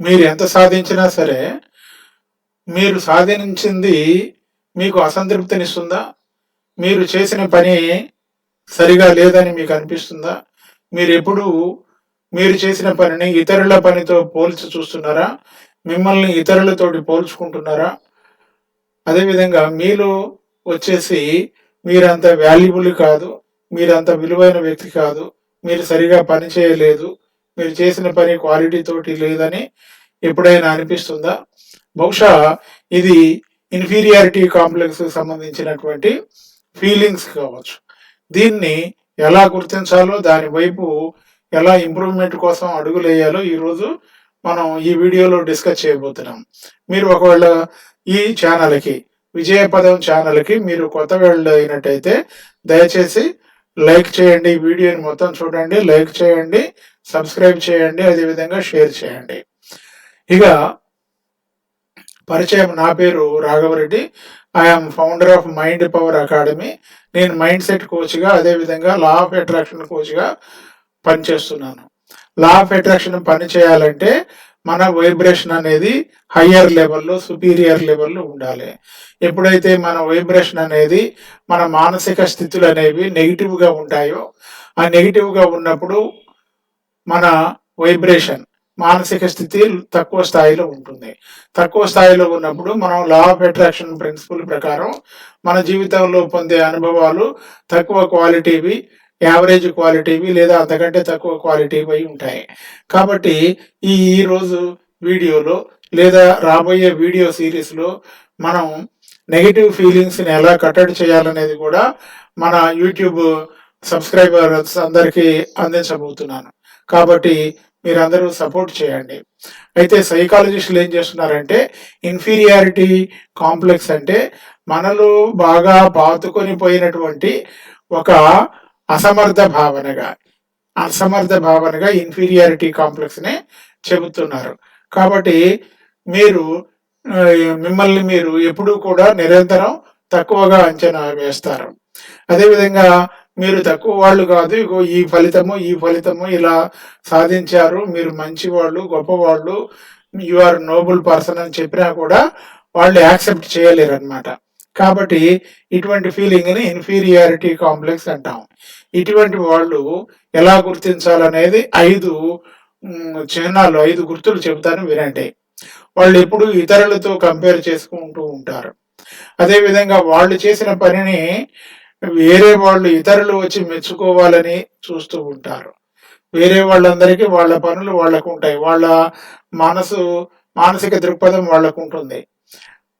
మీరు ఎంత సాధించినా సరే మీరు సాధించింది మీకు అసంతృప్తినిస్తుందా? మీరు చేసిన పని సరిగా లేదని మీకు అనిపిస్తుందా? మీరు ఎప్పుడు మీరు చేసిన పనిని ఇతరుల పనితో పోల్చి చూస్తున్నారా? మిమ్మల్ని ఇతరులతోటి పోల్చుకుంటున్నారా? అదేవిధంగా మీలో వచ్చేసి మీరంత వాల్యుబుల్ కాదు మీరంత విలువైన వ్యక్తి కాదు మీరు సరిగా పని చేయలేదు మీరు చేసిన పని క్వాలిటీ తోటి లేదని ఎప్పుడైనా అనిపిస్తుందా? బహుశా ఇది ఇన్ఫీరియారిటీ కాంప్లెక్స్ సంబంధించినటువంటి ఫీలింగ్స్ కావచ్చు. దీన్ని ఎలా గుర్తించాలో దాని వైపు ఎలా ఇంప్రూవ్మెంట్ కోసం అడుగులు వేయాలో ఈరోజు మనం ఈ వీడియోలో డిస్కస్ చేయబోతున్నాం. మీరు ఒకవేళ ఈ ఛానల్కి విజయపదం ఛానల్కి మీరు కొత్త వాళ్ళు అయినట్టయితే దయచేసి లైక్ చేయండి ఈ వీడియోని మొత్తం చూడండి లైక్ చేయండి సబ్స్క్రైబ్ చేయండి అదేవిధంగా షేర్ చేయండి. ఇక పరిచయం నా పేరు Raghavareddy. I'm founder of mind power academy నేను మైండ్ సెట్ కోచ్గా అదేవిధంగా లా ఆఫ్ అట్రాక్షన్ కోచ్గా పనిచేస్తున్నాను. లా ఆఫ్ అట్రాక్షన్ పని చేయాలంటే మన వైబ్రేషన్ అనేది హయ్యర్ లెవెల్లో సుపీరియర్ లెవెల్లో ఉండాలి. ఎప్పుడైతే మన వైబ్రేషన్ అనేది మన మానసిక స్థితులు అనేవి నెగిటివ్గా ఉంటాయో ఆ నెగిటివ్గా ఉన్నప్పుడు మన వైబ్రేషన్ మానసిక స్థితి తక్కువ స్థాయిలో ఉంటుంది. తక్కువ స్థాయిలో ఉన్నప్పుడు మనం లా ఆఫ్ అట్రాక్షన్ ప్రిన్సిపల్ ప్రకారం మన జీవితంలో పొందే అనుభవాలు తక్కువ క్వాలిటీవి యావరేజ్ క్వాలిటీవి లేదా అంతకంటే తక్కువ క్వాలిటీవి అయి ఉంటాయి. కాబట్టి ఈ ఈరోజు వీడియోలో లేదా రాబోయే వీడియో సిరీస్లో మనం నెగిటివ్ ఫీలింగ్స్ని ఎలా కట్టడి చేయాలనేది కూడా మన యూట్యూబ్ సబ్స్క్రైబర్స్ అందరికీ అందించబోతున్నాను. కాబట్టి మీరందరూ సపోర్ట్ చేయండి. అయితే సైకాలజిస్టులు ఏం చేస్తున్నారంటే ఇన్ఫీరియారిటీ కాంప్లెక్స్ అంటే మనలో బాగా బాతుకొని పోయినటువంటి ఒక అసమర్థ భావనగా అసమర్థ భావనగా ఇన్ఫీరియారిటీ కాంప్లెక్స్నే చెబుతున్నారు. కాబట్టి మీరు మిమ్మల్ని మీరు ఎప్పుడూ కూడా నిరంతరం తక్కువగా అంచనా వేస్తారు. అదేవిధంగా మీరు తక్కువ వాళ్ళు కాదు ఇగో ఈ ఫలితము ఈ ఫలితము ఇలా సాధించారు. మీరు మంచి వాళ్ళు గొప్పవాళ్ళు యు ఆర్ నోబుల్ పర్సన్ అని చెప్పినా కూడా వాళ్ళు యాక్సెప్ట్ చేయలేరు అనమాట కాబట్టి ఇటువంటి ఫీలింగ్ని ఇన్ఫీరియారిటీ కాంప్లెక్స్ అంటాం. ఇటువంటి వాళ్ళు ఎలా గుర్తించాలనేది ఐదు చిహ్నాలు ఐదు గుర్తులు చెబుతాను వినండి. వాళ్ళు ఎప్పుడు ఇతరులతో కంపేర్ చేసుకుంటూ ఉంటారు. అదేవిధంగా వాళ్ళు చేసిన పనిని వేరే వాళ్ళు ఇతరులు వచ్చి మెచ్చుకోవాలని చూస్తూ ఉంటారు. వేరే వాళ్ళందరికీ వాళ్ళ పనులు వాళ్ళకు ఉంటాయి. వాళ్ళ మనసు మానసిక దృక్పథం వాళ్ళకు ఉంటుంది.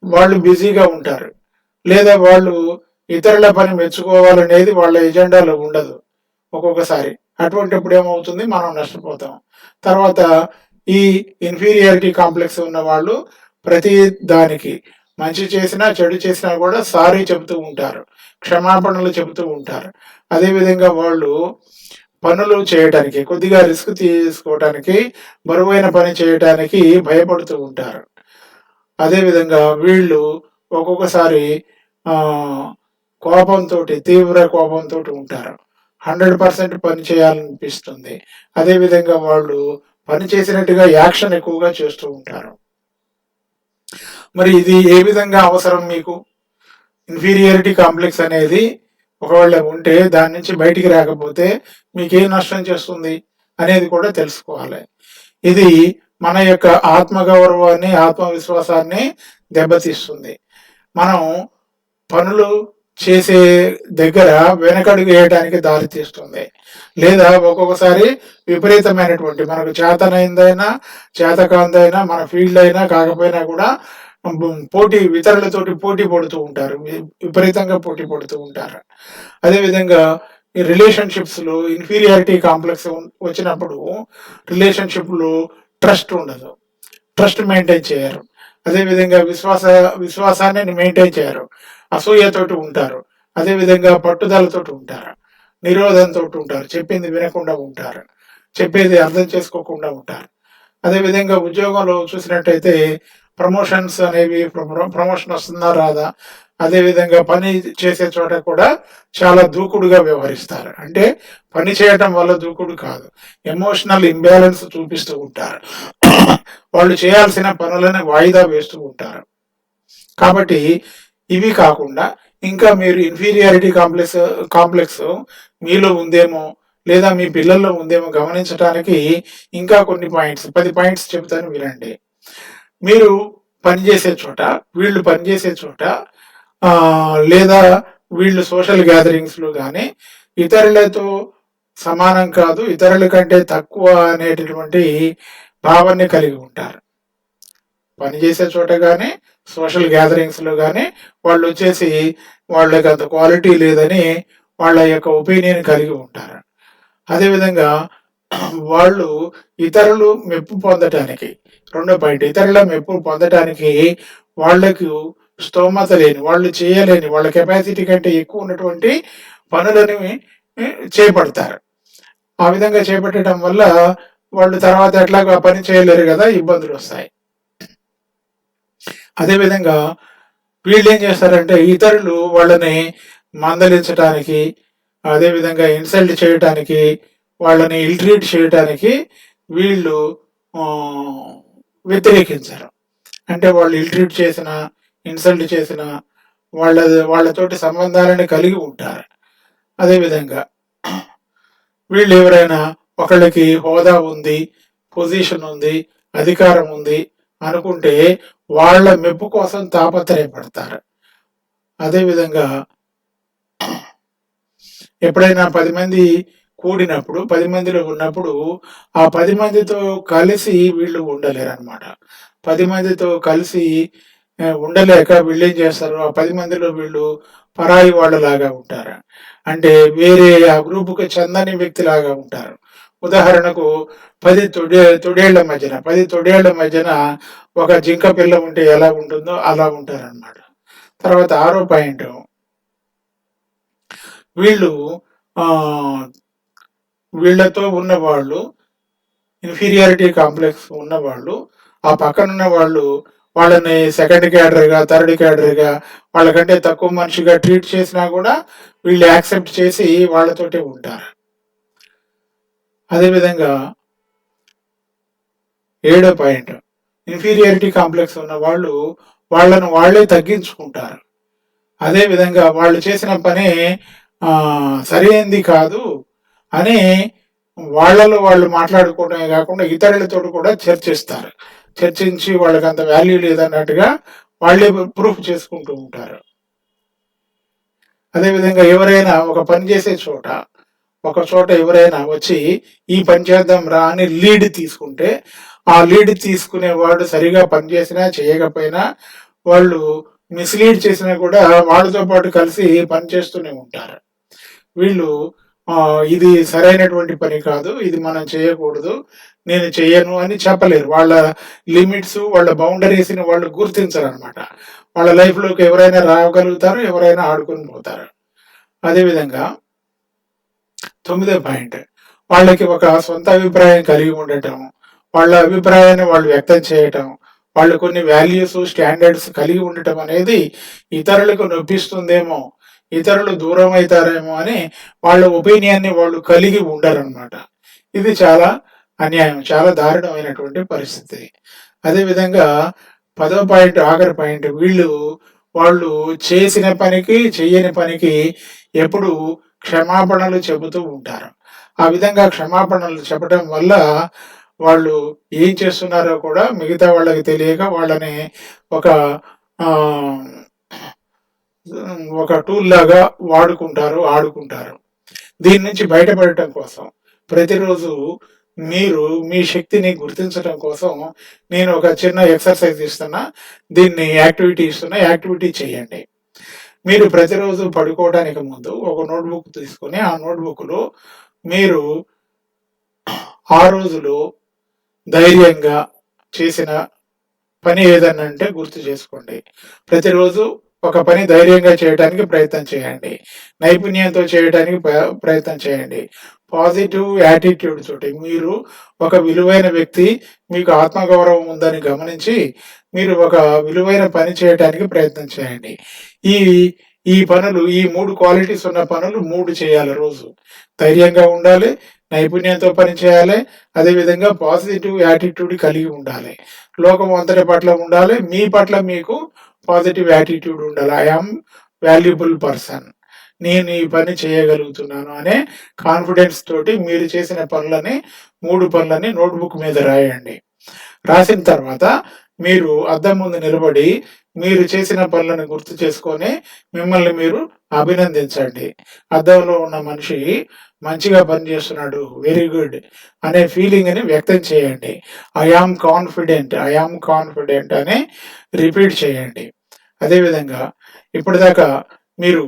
వాళ్ళు బిజీగా ఉంటారు. లేదా వాళ్ళు ఇతరుల పని మెచ్చుకోవాలనేది వాళ్ళ ఎజెండాలో ఉండదు ఒక్కొక్కసారి. అటువంటిప్పుడు ఏమవుతుంది? మనం నష్టపోతాం. తర్వాత ఈ ఇన్ఫీరియారిటీ కాంప్లెక్స్ ఉన్న వాళ్ళు ప్రతి దానికి మంచి చేసినా చెడు చేసినా కూడా సారీ చెబుతూ ఉంటారు. క్షమాపణలు చెబుతూ ఉంటారు. అదేవిధంగా వాళ్ళు పనులు చేయటానికి కొద్దిగా రిస్క్ తీసుకోవటానికి బరువైన పని చేయటానికి భయపడుతూ ఉంటారు. అదేవిధంగా వీళ్ళు ఒక్కొక్కసారి కోపంతో తీవ్ర కోపంతో ఉంటారు. హండ్రెడ్ పర్సెంట్ పని చేయాలనిపిస్తుంది. అదేవిధంగా వాళ్ళు పని చేసినట్టుగా యాక్షన్ ఎక్కువగా చేస్తూ ఉంటారు. మరి ఇది ఏ విధంగా అవసరం మీకు? ఇన్ఫీరియారిటీ కాంప్లెక్స్ అనేది ఒకవేళ ఉంటే దాని నుంచి బయటికి రాకపోతే మీకు ఏం నష్టం చేస్తుంది అనేది కూడా తెలుసుకోవాలి. ఇది మన యొక్క ఆత్మగౌరవాన్ని ఆత్మవిశ్వాసాన్ని దెబ్బతీస్తుంది. మనం పనులు చేసే దగ్గర వెనకడుగు వేయడానికి దారి తీస్తుంది. లేదా ఒక్కొక్కసారి విపరీతమైనటువంటి మనకు చేతనైందైనా చేతకాందైనా మన ఫీల్డ్ అయినా కాకపోయినా కూడా పోటీ ఇతరులతోటి పోటీ పడుతూ ఉంటారు. విపరీతంగా పోటీ పడుతూ ఉంటారు. అదేవిధంగా ఈ రిలేషన్షిప్స్లో ఇన్ఫీరియారిటీ కాంప్లెక్స్ వచ్చినప్పుడు రిలేషన్షిప్లో ట్రస్ట్ ఉండదు. ట్రస్ట్ మెయింటైన్ చేయరు. అదేవిధంగా విశ్వాస విశ్వాసాన్ని మెయింటైన్ చేయరు. అసూయతోటి ఉంటారు. అదేవిధంగా పట్టుదలతోటి ఉంటారు. నిరోధంతో ఉంటారు. చెప్పింది వినకుండా ఉంటారు. చెప్పేది అర్థం చేసుకోకుండా ఉంటారు. అదేవిధంగా ఉద్యోగంలో చూసినట్టయితే ప్రమోషన్స్ అనేవి ప్రమోషన్ వస్తుందా రాదా? అదేవిధంగా పని చేసే చోట కూడా చాలా దూకుడుగా వ్యవహరిస్తారు. అంటే పని చేయటం వల్ల దూకుడు కాదు. ఎమోషనల్ ఇంబ్యాలెన్స్ చూపిస్తూ ఉంటారు. వాళ్ళు చేయాల్సిన పనులను వాయిదా వేస్తూ ఉంటారు. కాబట్టి ఇవి కాకుండా ఇంకా మీరు ఇన్ఫీరియారిటీ కాంప్లెక్స్ కాంప్లెక్స్ మీలో ఉందేమో లేదా మీ పిల్లల్లో ఉందేమో గమనించడానికి ఇంకా కొన్ని పాయింట్స్ పది పాయింట్స్ చెబుతాను వినండి. మీరు పనిచేసే చోట వీళ్ళు పనిచేసే చోట లేదా వీళ్ళు సోషల్ గ్యాదరింగ్స్లో కానీ ఇతరులతో సమానం కాదు ఇతరుల కంటే తక్కువ అనేటటువంటి భావాన్ని కలిగి ఉంటారు. పనిచేసే చోట కానీ సోషల్ గ్యాదరింగ్స్లో కానీ వాళ్ళు వచ్చేసి వాళ్ళకి అంత క్వాలిటీ లేదని వాళ్ళ యొక్క ఒపీనియన్ కలిగి ఉంటారు. అదేవిధంగా వాళ్ళు ఇతరులు మెప్పు పొందటానికి రెండో పాయింట్ ఇతరుల మెప్పు పొందటానికి వాళ్ళకు స్తోమత లేని వాళ్ళు చేయలేని వాళ్ళ కెపాసిటీ కంటే ఎక్కువ ఉన్నటువంటి పనులని చేపడతారు. ఆ విధంగా చేపట్టడం వల్ల వాళ్ళు తర్వాత ఎట్లాగో పని చేయలేరు కదా ఇబ్బందులు వస్తాయి. అదేవిధంగా వీళ్ళు ఏం చేస్తారంటే ఇతరులు వాళ్ళని మందలించడానికి అదేవిధంగా ఇన్సల్ట్ చేయటానికి వాళ్ళని ఇల్ట్రీట్ చేయటానికి వీళ్ళు వ్యతిరేకించారు. అంటే వాళ్ళు ఇల్ట్రీట్ చేసిన ఇన్సల్ట్ చేసిన వాళ్ళ వాళ్ళతోటి సంబంధాలను కలిగి ఉంటారు. అదేవిధంగా వీళ్ళు ఎవరైనా ఒకళ్ళకి హోదా ఉంది పొజిషన్ ఉంది అధికారం ఉంది అనుకుంటే వాళ్ళ మెప్పు కోసం తాపత్రయపడతారు. అదేవిధంగా ఎప్పుడైనా పది మంది కూడినప్పుడు పది మందిలో ఉన్నప్పుడు ఆ పది మందితో కలిసి వీళ్ళు ఉండలేరు అనమాట పది మందితో కలిసి ఉండలేక వీళ్ళు ఏం చేస్తారు? ఆ పది మందిలో వీళ్ళు పరాయి వాళ్ళలాగా ఉంటారు. అంటే వేరే ఆ గ్రూపుకి చెందని వ్యక్తిలాగా ఉంటారు. ఉదాహరణకు పది తొడే తొడేళ్ళ మధ్యన పది తొడేళ్ళ మధ్యన ఒక జింక పిల్ల ఉంటే ఎలా ఉంటుందో అలా ఉంటారన్నమాట. తర్వాత ఆరో పాయింట్ వీళ్ళు వీళ్ళతో ఉన్న వాళ్ళు ఇన్ఫీరియారిటీ కాంప్లెక్స్ ఉన్నవాళ్ళు ఆ పక్కన ఉన్న వాళ్ళు వాళ్ళని సెకండ్ క్యాడర్గా థర్డ్ క్యాడర్గా వాళ్ళకంటే తక్కువ మనిషిగా ట్రీట్ చేసినా కూడా వీళ్ళు యాక్సెప్ట్ చేసి వాళ్ళతోటే ఉంటారు. అదేవిధంగా ఏడో పాయింట్ ఇన్ఫీరియారిటీ కాంప్లెక్స్ ఉన్న వాళ్ళు వాళ్ళను వాళ్ళే తగ్గించుకుంటారు. అదేవిధంగా వాళ్ళు చేసిన పని సరైనది కాదు అని వాళ్ళలో వాళ్ళు మాట్లాడుకోవడమే కాకుండా ఇతరులతో కూడా చర్చిస్తారు. చర్చించి వాళ్ళకి అంత వాల్యూ లేదన్నట్టుగా వాళ్ళే ప్రూఫ్ చేసుకుంటూ ఉంటారు. అదేవిధంగా ఎవరైనా ఒక పని చేసే చోట ఒక చోట ఎవరైనా వచ్చి ఈ పని చేద్దాం రా అని లీడ్ తీసుకుంటే ఆ లీడ్ తీసుకునేవాడు సరిగా పనిచేసినా చేయకపోయినా వాళ్ళు మిస్లీడ్ చేసినా కూడా వాళ్ళతో పాటు కలిసి పనిచేస్తూనే ఉంటారు. వీళ్ళు ఇది సరైనటువంటి పని కాదు ఇది మనం చేయకూడదు నేను చేయను అని చెప్పలేరు. వాళ్ళ లిమిట్స్ వాళ్ళ బౌండరీస్ని వాళ్ళు గుర్తించరు అనమాట వాళ్ళ లైఫ్లోకి ఎవరైనా రాగలుగుతారు ఎవరైనా ఆడుకొని పోతారు. అదేవిధంగా తొమ్మిదో పాయింట్. వాళ్ళకి ఒక సొంత అభిప్రాయం కలిగి ఉండటం వాళ్ళ అభిప్రాయాన్ని వాళ్ళు వ్యక్తం చేయటం వాళ్ళు కొన్ని వాల్యూస్ స్టాండర్డ్స్ కలిగి ఉండటం అనేది ఇతరులకు నొప్పిస్తుందేమో ఇతరులు దూరం అవుతారేమో అని వాళ్ళ ఒపీనియన్ని వాళ్ళు కలిగి ఉండరన్నమాట. ఇది చాలా అన్యాయం చాలా దారుణమైనటువంటి పరిస్థితి. అదేవిధంగా పదో పాయింట్ ఆఖరి పాయింట్ వీళ్ళు వాళ్ళు చేసిన పనికి చేయని పనికి ఎప్పుడు క్షమాపణలు చెబుతూ ఉంటారు. ఆ విధంగా క్షమాపణలు చెప్పడం వల్ల వాళ్ళు ఏం చేస్తున్నారో కూడా మిగతా వాళ్ళకి తెలియక వాళ్ళని ఒక ఒక టూల్ లాగా వాడుకుంటారు ఆడుకుంటారు. దీని నుంచి బయటపడటం కోసం ప్రతిరోజు మీరు మీ శక్తిని గుర్తించడం కోసం నేను ఒక చిన్న ఎక్సర్సైజ్ ఇస్తున్నా. దీన్ని యాక్టివిటీ ఇస్తున్నా. యాక్టివిటీ చేయండి. మీరు ప్రతిరోజు పడుకోవడానికి ముందు ఒక నోట్బుక్ తీసుకొని ఆ నోట్బుక్లో మీరు ఆ రోజులో ధైర్యంగా చేసిన పని ఏదన్నా అంటే గుర్తు చేసుకోండి. ప్రతిరోజు ఒక పని ధైర్యంగా చేయడానికి ప్రయత్నం చేయండి. నైపుణ్యంతో చేయడానికి ప్ర- ప్రయత్నం చేయండి. పాజిటివ్ యాటిట్యూడ్ తోటి మీరు ఒక విలువైన వ్యక్తి మీకు ఆత్మగౌరవం ఉందని గమనించి మీరు ఒక విలువైన పని చేయడానికి ప్రయత్నం చేయండి. ఈ ఈ పనులు ఈ మూడు క్వాలిటీస్ ఉన్న పనులు మూడు చేయాలి రోజు. ధైర్యంగా ఉండాలి నైపుణ్యంతో పనిచేయాలి అదేవిధంగా పాజిటివ్ యాటిట్యూడ్ కలిగి ఉండాలి. లోకం అంతటి పట్ల ఉండాలి మీ పట్ల మీకు పాజిటివ్ యాటిట్యూడ్ ఉండాలి. ఐఆమ్ వాల్యుబుల్ పర్సన్ నేను ఈ పని చేయగలుగుతున్నాను అనే కాన్ఫిడెన్స్ తోటి మీరు చేసిన పనులని మూడు పనులని నోట్బుక్ మీద రాయండి. రాసిన తర్వాత మీరు అద్దం ముందు నిలబడి మీరు చేసిన పనులను గుర్తు చేసుకొని మిమ్మల్ని మీరు అభినందించండి. అద్దంలో ఉన్న మనిషి మంచిగా పనిచేస్తున్నాడు వెరీ గుడ్ అనే ఫీలింగ్ని వ్యక్తం చేయండి. I am confident I am confident అని రిపీట్ చేయండి. అదేవిధంగా ఇప్పటిదాకా మీరు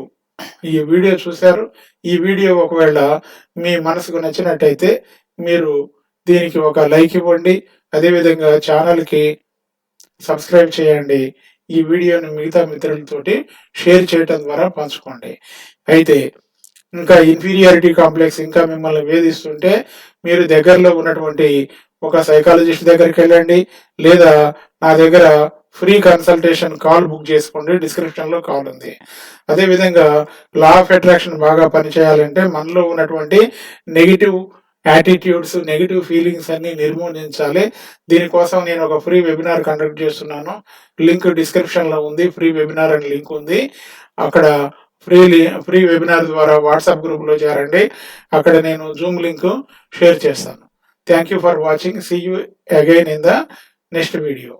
ఈ వీడియో చూశారు. ఈ వీడియో ఒకవేళ మీ మనసుకు నచ్చినట్టయితే మీరు దీనికి ఒక లైక్ ఇవ్వండి. అదేవిధంగా ఛానల్కి సబ్స్క్రైబ్ చేయండి. ఈ వీడియోని మిగతా మిత్రులతోటి షేర్ చేయటం ద్వారా పంచుకోండి. అయితే ఇంకా ఇన్ఫీరియారిటీ కాంప్లెక్స్ ఇంకా మిమ్మల్ని వేధిస్తుంటే మీరు దగ్గరలో ఉన్నటువంటి ఒక సైకాలజిస్ట్ దగ్గరికి వెళ్ళండి. లేదా నా దగ్గర ఫ్రీ కన్సల్టేషన్ కాల్ బుక్ చేసుకోండి. డిస్క్రిప్షన్లో కాల్ ఉంది. అదేవిధంగా లా ఆఫ్ అట్రాక్షన్ బాగా పనిచేయాలంటే మనలో ఉన్నటువంటి నెగిటివ్ యాటిట్యూడ్స్ నెగిటివ్ ఫీలింగ్స్ అన్ని నిర్మూలించాలి. దీనికోసం నేను ఒక ఫ్రీ వెబినార్ కండక్ట్ చేస్తున్నాను. లింక్ డిస్క్రిప్షన్లో ఉంది. ఫ్రీ వెబినార్ అని లింక్ ఉంది. అక్కడ ఫ్రీ ఫ్రీ వెబినార్ ద్వారా వాట్సాప్ గ్రూప్లో చేరండి. అక్కడ నేను జూమ్ లింక్ షేర్ చేస్తాను. Thank you for watching see you again in the next video